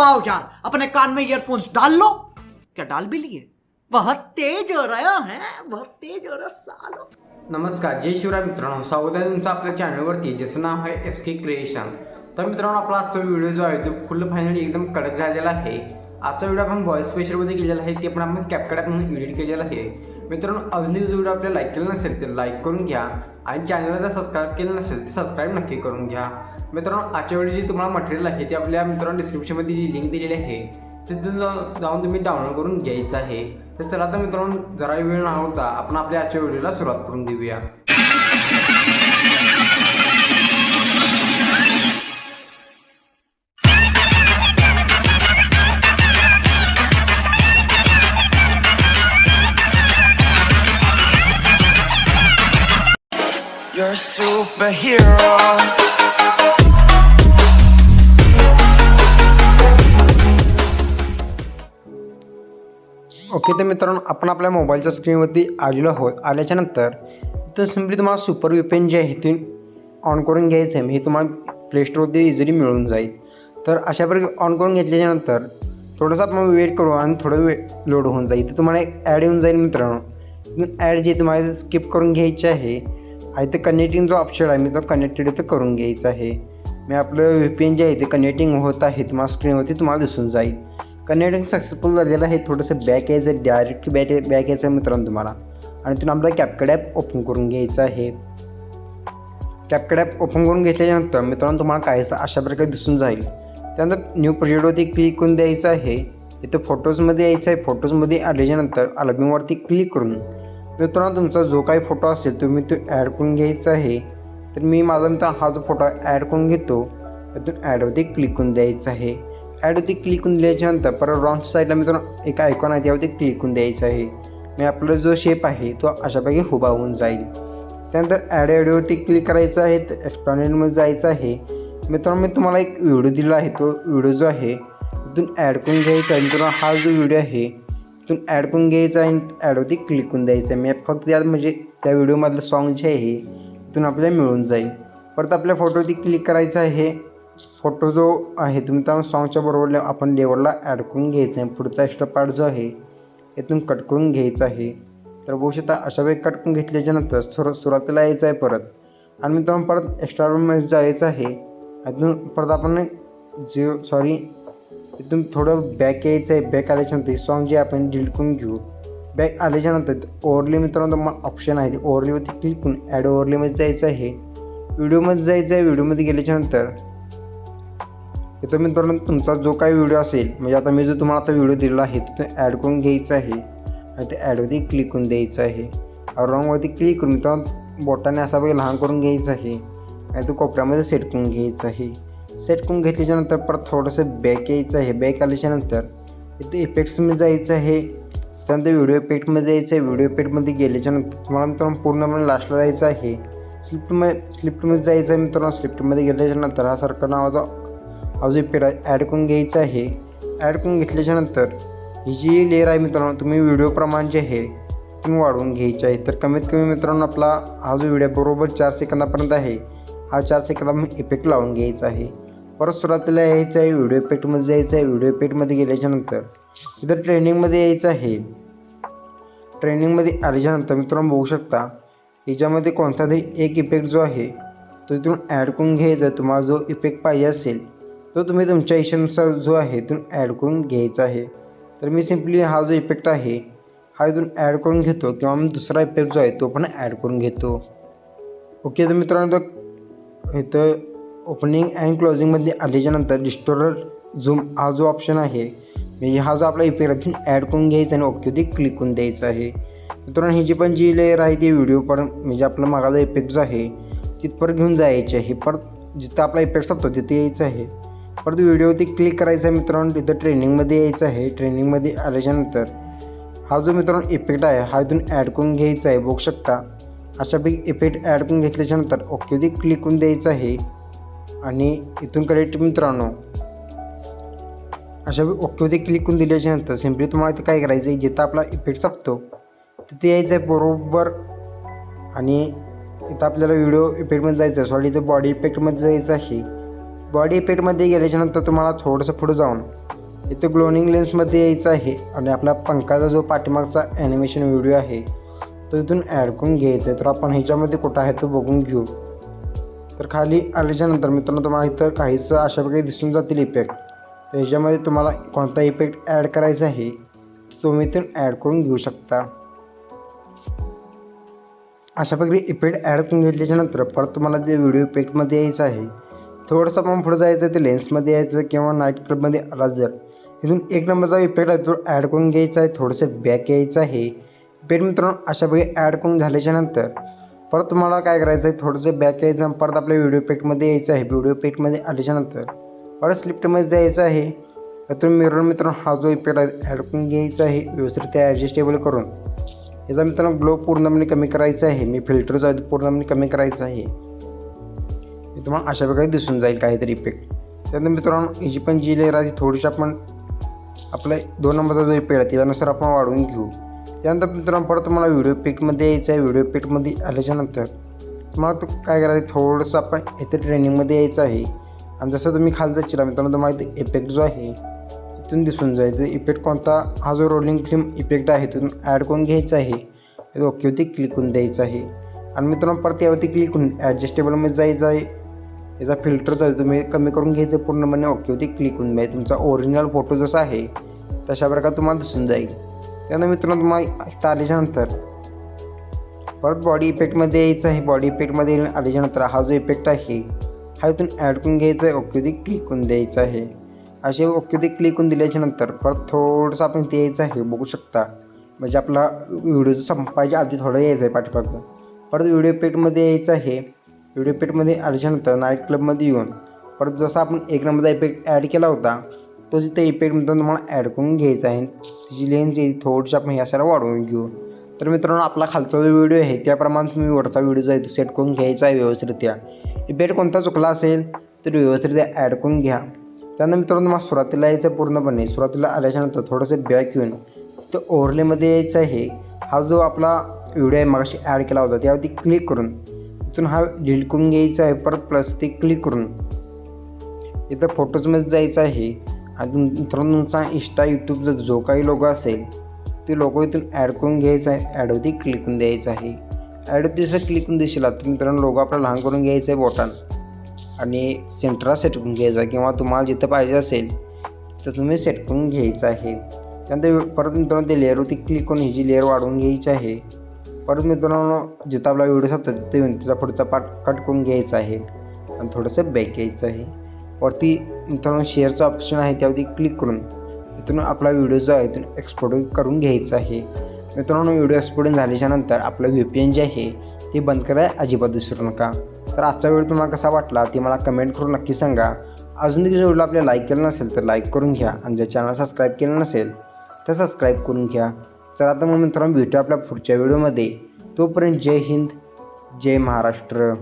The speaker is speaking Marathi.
आओ यार अपने कान में ईयरफोन्स डाल लो। क्या डाल भी लिए? बहुत तेज हो रहा है बहुत तेज हो रहा सालो। नमस्कार जय शिवराय मित्रांनो स्वागत आहे तुमचं आपल्या चॅनलवरती ज्याचं नाव आहे एस के क्रिएशन तर मित्रांनो आपला आजचा व्हिडिओ जो आहे तो फुल फायनली एकदम कडक झालेला आहे. आजचा व्हिडिओ आपण व्हॉइस स्पेशलमध्ये केलेला आहे ते पण आपण कॅपकडात म्हणून एडिट केलेला आहे. मित्रांनो अजूनही जो व्हिडिओ आपल्याला लाईक केला नसेल तर लाईक करून घ्या. आणि चॅनलला जर सबस्क्राईब केलं नसेल तर सबस्क्राईब नक्की करून घ्या. मित्रांनो आजच्या वेळी जे तुम्हाला मटेरियल आहे ते आपल्या मित्रांनो डिस्क्रिप्शनमध्ये जी लिंक दिलेली आहे तिथून जाऊन जाऊन तुम्ही डाउनलोड करून घ्यायचं आहे. तर चला तर मित्रांनो जरा वेळ न होता आपण आपल्या आजच्या व्हिडिओला सुरुवात करून देऊया. A superhero. ओके तर मित्रांनो आपण आपल्या मोबाईलच्या स्क्रीनवरती आलेलो आहोत. आल्याच्यानंतर इथं सिम्पली तुम्हाला सुपर विपेन जे आहे ते ऑन करून घ्यायचं आहे. हे तुम्हाला प्ले स्टोरवरती इझिली मिळून जाईल. तर अशा प्रकारे ऑन करून घेतल्याच्यानंतर थोडंसं आपण वेट करू आणि थोडं वे लोड होऊन जाईल. इथं तुम्हाला एक ॲड येऊन जाईल मित्रांनो. ॲड जे तुम्हाला स्किप करून घ्यायची आहे आहे ते कनेक्टिंग जो ऑप्शन आहे मी तो कनेक्टेड इथं करून घ्यायचं आहे. मी आपलं व्ही पी एन जे आहे ते कनेक्टिंग होत आहे तुम्हाला स्क्रीनवरती तुम्हाला दिसून जाईल. कनेक्टिंग सक्सेसफुल झालेलं आहे थोडंसं बॅक यायचं डायरेक्ट बॅक बॅक यायचं आहे मित्रांनो तुम्हाला. आणि तुम्ही आपला कॅपकड ॲप ओपन करून घ्यायचं आहे. कॅपकड ॲप ओपन करून घेतल्यानंतर मित्रांनो तुम्हाला काहीसा अशा प्रकारे दिसून जाईल. त्यानंतर न्यू प्रोजेक्टवरती क्लिक करून द्यायचं आहे. इथं फोटोजमध्ये यायचं आहे. फोटोजमध्ये आल्याच्यानंतर अल्बमवरती क्लिक करून मित्रांनो तुमचा जो काही फोटो असेल तुम्ही तो ॲड करून घ्यायचा आहे. तर मी माझा मित्र हा जो फोटो ॲड करून घेतो त्यातून ॲडवरती क्लिक करून द्यायचं आहे. ॲडवरती क्लिक करून दिल्याच्यानंतर परत रॉंग साईडला मित्रांनो एक आयकॉन आहे त्यावरती क्लिक करून द्यायचं आहे. मी आपला जो शेप आहे तो अशापैकी उभा होऊन जाईल. त्यानंतर ॲड ॲडवरती क्लिक करायचं आहे तर एक्सप्लानेटमध्ये जायचं आहे. मित्रांनो मी तुम्हाला एक व्हिडिओ दिला आहे तो व्हिडिओ जो आहे तिथून ॲड करून घ्यायचा आहे. मित्रांनो हा जो व्हिडिओ आहे तिथून ॲड करून घ्यायचा आहे आणि ॲडवरती क्लिक करून द्यायचं. आहे मी फक्त यात म्हणजे त्या व्हिडिओमधलं सॉन्ग जे आहे तिथून आपल्याला मिळून जाईल. परत आपल्या फोटोवरती क्लिक करायचं आहे. फोटो जो आहे तुम्ही त्या सॉन्गच्या बरोबर आपण लेवलला ॲड करून घ्यायचा आहे. पुढचा एक्स्ट्रा पार्ट जो आहे यातून कट करून घ्यायचा आहे. तर बघू शकता अशा वेळी कट करून घेतल्याच्यानंतर सुर सुरुवातीला यायचं आहे परत. आणि मित्रांनो परत एक्स्ट्रा रूममध्ये जायचं आहे. अजून परत आपण जे सॉरी इथून थोडं बॅक यायचं आहे. बॅक आल्याच्यानंतर सॉन्ग जे आपण डिलीट घेऊ. बॅक आल्याच्यानंतर ओव्हरली मित्रांनो मग ऑप्शन आहे. ते ओव्हरलीवरती क्लिक करून ॲड ओव्हरलीमध्ये जायचं आहे. व्हिडिओमध्ये जायचं आहे. व्हिडिओमध्ये गेल्याच्यानंतर इथं मित्रांनो तुमचा जो काही व्हिडिओ असेल म्हणजे आता मी जो तुम्हाला आता व्हिडिओ दिलेला आहे तो ॲड करून घ्यायचा आहे. आणि ते ॲडवरती क्लिक करून द्यायचं आहे. रॉंगवरती क्लिक करून मित्रांनो बोटाने असा बघा लहान करून घ्यायचं आहे. आणि तो कोपऱ्यामध्ये सेट करून घ्यायचं आहे. सेट करून घेतल्याच्यानंतर परत थोडंसं बॅक यायचं आहे. बॅक आल्याच्यानंतर इथे इफेक्ट्समध्ये जायचं आहे. त्यानंतर व्हिडिओ इफेक्टमध्ये जायचं आहे. व्हिडिओ इफेक्टमध्ये गेल्याच्यानंतर तुम्हाला मित्रांनो पूर्णपणे म्हणजे लास्टला जायचं आहे. स्लिप्टमध्ये स्लिप्टमध्ये जायचं आहे मित्रांनो. स्लिप्टमध्ये गेल्याच्यानंतर हा सारखा नावाचा हा जो इफेक्ट ॲड करून घ्यायचा आहे. ॲड करून घेतल्याच्यानंतर ही जी लेअर आहे मित्रांनो तुम्ही व्हिडिओप्रमाणे जे आहे तुम्ही वाढवून घ्यायची आहे. तर कमीत कमी मित्रांनो आपला हा जो व्हिडिओ बरोबर चार सेकंदापर्यंत आहे. हा चार सेकंदा इफेक्ट लावून घ्यायचा आहे. परत सुरुवातीला यायचं आहे व्हिडिओ इफेक्टमध्ये जायचं आहे. व्हिडिओ इफेक्टमध्ये गेल्याच्यानंतर इथं ट्रेनिंगमध्ये यायचं आहे. ट्रेनिंगमध्ये आल्याच्यानंतर मित्रांनो बघू शकता याच्यामध्ये कोणता तरी एक इफेक्ट जो आहे तो इथून ॲड करून घ्यायचा तुम्हाला जो इफेक्ट पाहिजे असेल तो तुम्ही तुमच्या इच्छेनुसार जो आहे इथून ॲड करून घ्यायचा आहे. तर मी सिम्पली हा जो इफेक्ट आहे हा इथून ॲड करून घेतो. किंवा मी दुसरा इफेक्ट जो आहे तो पण ॲड करून घेतो. ओके तर मित्रांनो तर इथं ओपनिंग अँड क्लोजिंगमध्ये आल्याच्यानंतर डिस्टोरर झूम हा जो ऑप्शन आहे म्हणजे हा जो आपला इफेक्ट इथून ॲड करून घ्यायचा आणि ओके क्लिक करून द्यायचं आहे. मित्रांनो ही जी पण जी लेअर आहे ती व्हिडिओ पण म्हणजे आपला मागाचा इफेक्ट जो आहे तिथपर्यंत घेऊन जायचे आहे. परत जिथं आपला इफेक्ट असतो तिथे यायचं आहे. परत व्हिडिओवरती क्लिक करायचं आहे मित्रांनो तिथं ट्रेनिंगमध्ये यायचं आहे. ट्रेनिंगमध्ये आल्याच्यानंतर हा जो मित्रांनो इफेक्ट आहे हा इथून ॲड करून घ्यायचा आहे. बघू शकता. अशापैकी इफेक्ट ॲड करून घेतल्याच्यानंतर ओकेवरती क्लिक करून द्यायचं आहे आणि इथून करेक्ट मित्रांनो. अशा ओकेवरती क्लिक करून दिल्याच्यानंतर सिम्पली तुम्हाला ते काय करायचं आहे जिथं आपला इफेक्ट संपतो तिथे यायचं आहे बरोबर आणि इथं आपल्याला व्हिडिओ इफेक्टमध्ये जायचं आहे. सॉरी इथं बॉडी इफेक्टमध्ये जायचं आहे. बॉडी इफेक्टमध्ये गेल्याच्यानंतर तुम्हाला थोडंसं पुढं जाऊन इथं ग्लोनिंग लेन्समध्ये यायचं आहे आणि आपला पंखाचा जो पाठीमागचा ॲनिमेशन व्हिडिओ आहे तो इथून ॲड करून घ्यायचा आहे तर आपण ह्याच्यामध्ये कुठं आहे तो बघून घेऊ. तर खाली आल्याच्यानंतर मित्रांनो तुम्हाला इथं काहीच अशा प्रकारे दिसून जातील इफेक्ट तर ह्याच्यामध्ये तुम्हाला कोणता इफेक्ट ॲड करायचा आहे तो तुम्ही इथून ॲड करून घेऊ शकता. अशा प्रकारे इफेक्ट ॲड करून घेतल्याच्यानंतर परत तुम्हाला जे व्हिडिओ इफेक्टमध्ये यायचं आहे थोडंसं आपण पुढे जायचं ते लेन्समध्ये यायचं किंवा नाईट क्लबमध्ये आला जर इथून एक नंबरचा इफेक्ट आहे तो ॲड करून घ्यायचा आहे थोडंसं बॅक यायचं आहे. इफेक्ट मित्रांनो अशा प्रकारे ॲड करून झाल्याच्यानंतर परत तुम्हाला काय करायचं आहे थोडंसं बॅक यायचं परत आपल्या व्हिडिओ पेटमध्ये यायचं आहे. व्हिडिओ पेटमध्ये आल्याच्यानंतर परत स्लिप्टमध्ये द्यायचं आहे. तुम्ही मिरर मित्रांनो हा जो इफेक्ट आहे ॲड करून घ्यायचा आहे. व्यवस्थित त्या ॲडजस्टेबल करून. याचा मित्रांनो ग्लो पूर्णपणे कमी करायचा आहे. मी फिल्टरचा आधी पूर्णपणे कमी करायचा आहे. मी तुम्हाला अशा प्रकारे दिसून जाईल काहीतरी इफेक्ट त्यानंतर मित्रांनो हिची पण जी लेअर आहे थोडीशी आपण आपल्या दोन नंबरचा जो इफेक्ट आहे त्यानुसार आपण वाढवून घेऊ. त्यानंतर मित्रांनो परत तुम्हाला व्हिडिओ पिकमध्ये यायचं आहे व्हिडिओ इफेक्टमध्ये आल्याच्यानंतर तुम्हाला तो काय करायचं थोडंसं आपण इथे ट्रेनिंगमध्ये यायचं आहे. आणि जसं तुम्ही खाली जाशील मित्रांनो तुम्हाला इथे इफेक्ट जो आहे इथून दिसून जाईल. इफेक्ट कोणता? हा जो रोलिंग फिल्म इफेक्ट आहे तिथून ॲड करून घ्यायचा आहे. ओकेवरती क्लिक करून द्यायचं आहे. आणि मित्रांनो परत यावरती क्लिक करून ॲडजस्टेबलमध्ये जायचं आहे. याचा फिल्टर जो तुम्ही कमी करून घ्यायचं पूर्णपणे. ओकेवरती क्लिक करून द्यायचं तुमचा ओरिजिनल फोटो जसा आहे तशा प्रकारे तुम्हाला दिसून जाईल. त्यांना मित्रांनो तुम्हाला इथं आल्याच्यानंतर. परत बॉडी इफेक्टमध्ये यायचं आहे. बॉडी इफेक्टमध्ये आल्याच्यानंतर हा जो इफेक्ट आहे हा इथून ॲड करून घ्यायचा आहे. ओकेवरती क्लिक करून द्यायचं आहे. असे ओकेवरती क्लिक करून दिल्याच्यानंतर परत थोडंसं आपण ते यायचं आहे. बघू शकता. म्हणजे आपला व्हिडिओचं संपायच्या आधी थोडं यायचं आहे पाठीमागं. परत व्हिडिओ पेटमध्ये यायचं आहे. व्हिडिओ पेटमध्ये आल्याच्यानंतर नाईट क्लबमध्ये येऊन परत जसा आपण एक नंबरचा इफेक्ट ॲड केला होता तोच त्या इफेक्टमध्ये तुम्हाला ॲड करून घ्यायचा आहे. तिची लेन्स जी थोडीशी आपण ह्यासाला वाढवून घेऊ. तर मित्रांनो आपला खालचा जो व्हिडिओ आहे त्याप्रमाणे तुम्ही वरचा व्हिडिओ जो आहे तो सेट करून घ्यायचा आहे व्यवस्थितरित्या. इफेक्ट कोणता चुकला असेल तर व्यवस्थितरित्या ॲड करून घ्या. त्यानंतर मित्रांनो तुम्हाला सुरुवातीला यायचं पूर्णपणे. सुरुवातीला आल्याच्यानंतर थोडंसं बॅक येऊन तर ओव्हरलेमध्ये यायचं आहे. हा जो आपला व्हिडिओ आहे मगाशी ॲड केला होता त्यावरती क्लिक करून इथून हा डिलीट करून घ्यायचा आहे. परत प्लस ते क्लिक करून इथं फोटोजमध्ये जायचं आहे. आणि मित्रांनो तुमचा इंस्टा यूट्यूबचा जो काही लोगो असेल ते लोगो इथून ॲड करून घ्यायचा आहे. ॲडवरती क्लिक करून द्यायचं आहे. ॲडवरती जसं क्लिक करून देशील तर मित्रांनो लोगो आपला लहान करून घ्यायचं आहे बोटान आणि सेंटरला सेट करून घ्यायचा किंवा तुम्हाला जिथं पाहिजे असेल तिथं तुम्ही सेट करून घ्यायचं आहे. त्यानंतर परत मित्रांनो ते लेअरवरती क्लिक करून ही जी लेअर वाढवून घ्यायची आहे. परत मित्रांनो जिथं आपला व्हिडिओ संपतो तिथे येऊन त्याचा पुढचा पार्ट कट करून घ्यायचा आहे. आणि थोडंसं बॅक घ्यायचं आहे. वरती मित्रांनो शेअरचं ऑप्शन आहे त्यावरती क्लिक करून इथून आपला व्हिडिओ जो आहे इथून एक्सपोर्ट करून घ्यायचा आहे. मित्रांनो व्हिडिओ एक्सपोर्ट झाल्याच्यानंतर आपलं व्ही पी एन जे आहे ते बंद करायला अजिबात विसरू नका. तर आजचा व्हिडिओ तुम्हाला कसा वाटला ते मला कमेंट करून नक्की सांगा. अजून देखील व्हिडिओ आपल्या लाईक केलं नसेल तर लाईक करून घ्या. आणि जर चॅनल सबस्क्राईब केलं नसेल तर सबस्क्राईब करून घ्या. चला तर मग मित्रांनो भेटू आपल्या पुढच्या व्हिडिओमध्ये तोपर्यंत जय हिंद जय महाराष्ट्र.